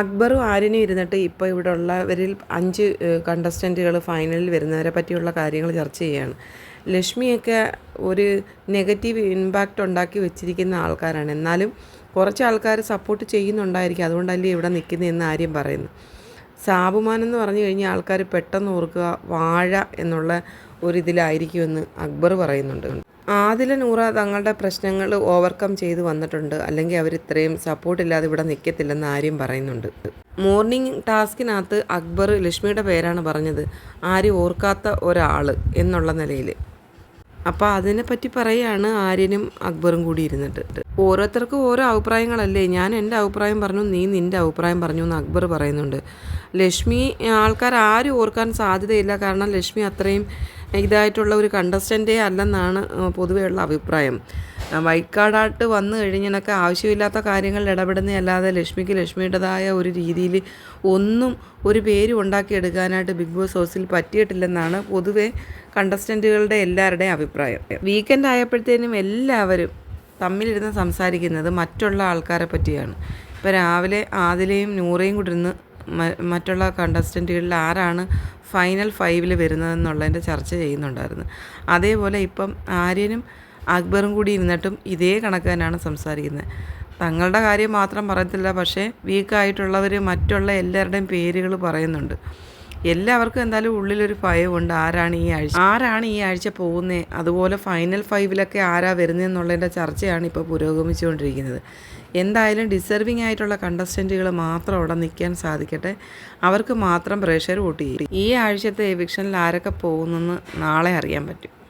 അക്ബറും ആര്യനും ഇരുന്നിട്ട് ഇപ്പോൾ ഇവിടെ ഉള്ളവരിൽ അഞ്ച് കണ്ടസ്റ്റന്റുകൾ ഫൈനലിൽ വരുന്നവരെ പറ്റിയുള്ള കാര്യങ്ങൾ ചർച്ച ചെയ്യുകയാണ് ലക്ഷ്മിയൊക്കെ ഒരു നെഗറ്റീവ് ഇമ്പാക്റ്റ് ഉണ്ടാക്കി വെച്ചിരിക്കുന്ന ആൾക്കാരാണ്. എന്നാലും കുറച്ച് ആൾക്കാർ സപ്പോർട്ട് ചെയ്യുന്നുണ്ടായിരിക്കും. അതുകൊണ്ടല്ലേ ഇവിടെ നിൽക്കുന്നതെന്ന് ആര്യം പറയുന്നു. സാബുമാൻ എന്ന് പറഞ്ഞു കഴിഞ്ഞാൽ ആൾക്കാർ പെട്ടെന്ന് ഓർക്കുക വാഴ എന്നുള്ള ഒരിതിലായിരിക്കുമെന്ന് അക്ബർ പറയുന്നുണ്ട്. ആദില നൂറ തങ്ങളുടെ പ്രശ്നങ്ങൾ ഓവർകം ചെയ്തു വന്നിട്ടുണ്ട്. അല്ലെങ്കിൽ അവർ ഇത്രയും സപ്പോർട്ടില്ലാതെ ഇവിടെ നിൽക്കത്തില്ലെന്ന് ആര്യം പറയുന്നുണ്ട്. മോർണിംഗ് ടാസ്കിനകത്ത് അക്ബർ ലക്ഷ്മിയുടെ പേരാണ് പറഞ്ഞത്. ആരും ഓർക്കാത്ത ഒരാൾ എന്നുള്ള നിലയിൽ. അപ്പോൾ അതിനെപ്പറ്റി പറയുകയാണ് ആര്യനും അക്ബറും കൂടി ഇരുന്നിട്ട്. ഓരോരുത്തർക്കും ഓരോ അഭിപ്രായങ്ങളല്ലേ. ഞാൻ എന്റെ അഭിപ്രായം പറഞ്ഞു നീ നിന്റെ അഭിപ്രായം പറഞ്ഞു എന്ന് അക്ബർ പറയുന്നുണ്ട്. ലക്ഷ്മി ആൾക്കാർ ആരും ഓർക്കാൻ സാധ്യതയില്ല. കാരണം ലക്ഷ്മി അത്രയും ഇതായിട്ടുള്ള ഒരു കണ്ടസ്റ്റന്റേ അല്ലെന്നാണ് പൊതുവെയുള്ള അഭിപ്രായം. വൈക്കാടാട്ട് വന്നു കഴിഞ്ഞാലൊക്കെ ആവശ്യമില്ലാത്ത കാര്യങ്ങളിൽ ഇടപെടുന്നതല്ലാതെ ലക്ഷ്മിക്ക് ലക്ഷ്മിയുടേതായ ഒരു രീതിയിൽ ഒന്നും ഒരു പേര് ഉണ്ടാക്കിയെടുക്കാനായിട്ട് ബിഗ് ബോസ് ഹൗസിൽ പറ്റിയിട്ടില്ലെന്നാണ് പൊതുവെ കണ്ടസ്റ്റന്റുകളുടെ എല്ലാവരുടെയും അഭിപ്രായം. വീക്കെൻഡ് ആയപ്പോഴത്തേനും എല്ലാവരും തമ്മിലിരുന്ന് സംസാരിക്കുന്നത് മറ്റുള്ള ആൾക്കാരെ പറ്റിയാണ്. ഇപ്പോൾ രാവിലെ ആദിലയും നൂറയും കൂടി ഇരുന്ന് മറ്റുള്ള കണ്ടസ്റ്റന്റുകളിൽ ആരാണ് ഫൈനൽ ഫൈവിൽ വരുന്നതെന്നുള്ളതിന്റെ ചർച്ച ചെയ്യുന്നുണ്ടായിരുന്നു. അതേപോലെ ഇപ്പം ആര്യനും അക്ബറും കൂടി ഇരുന്നിട്ടും ഇതേ കണക്ക് തന്നെയാണ് സംസാരിക്കുന്നത്. തങ്ങളുടെ കാര്യം മാത്രം പറയത്തില്ല പക്ഷേ വീക്കായിട്ടുള്ളവർ മറ്റുള്ള എല്ലാവരുടെയും പേരുകൾ പറയുന്നുണ്ട്. എല്ലാവർക്കും എന്തായാലും ഉള്ളിലൊരു ഭയമുണ്ട് ആരാണ് ഈ ആഴ്ച ആരാണ് ഈ ആഴ്ച പോകുന്നത് അതുപോലെ ഫൈനൽ ഫൈവിലൊക്കെ ആരാ വരുന്നതെന്നുള്ളതിന്റെ ചർച്ചയാണ് ഇപ്പോൾ പുരോഗമിച്ചുകൊണ്ടിരിക്കുന്നത്. എന്തായാലും ഡിസർവിങ് ആയിട്ടുള്ള കണ്ടസ്റ്റന്റുകൾ മാത്രം അവിടെ നിൽക്കാൻ സാധിക്കട്ടെ. അവർക്ക് മാത്രം പ്രഷർ വോട്ട് ചെയ്യും. ഈ ആഴ്ചത്തെ എവിക്ഷനിൽ ആരൊക്കെ പോകുന്നെന്ന് നാളെ അറിയാൻ പറ്റും.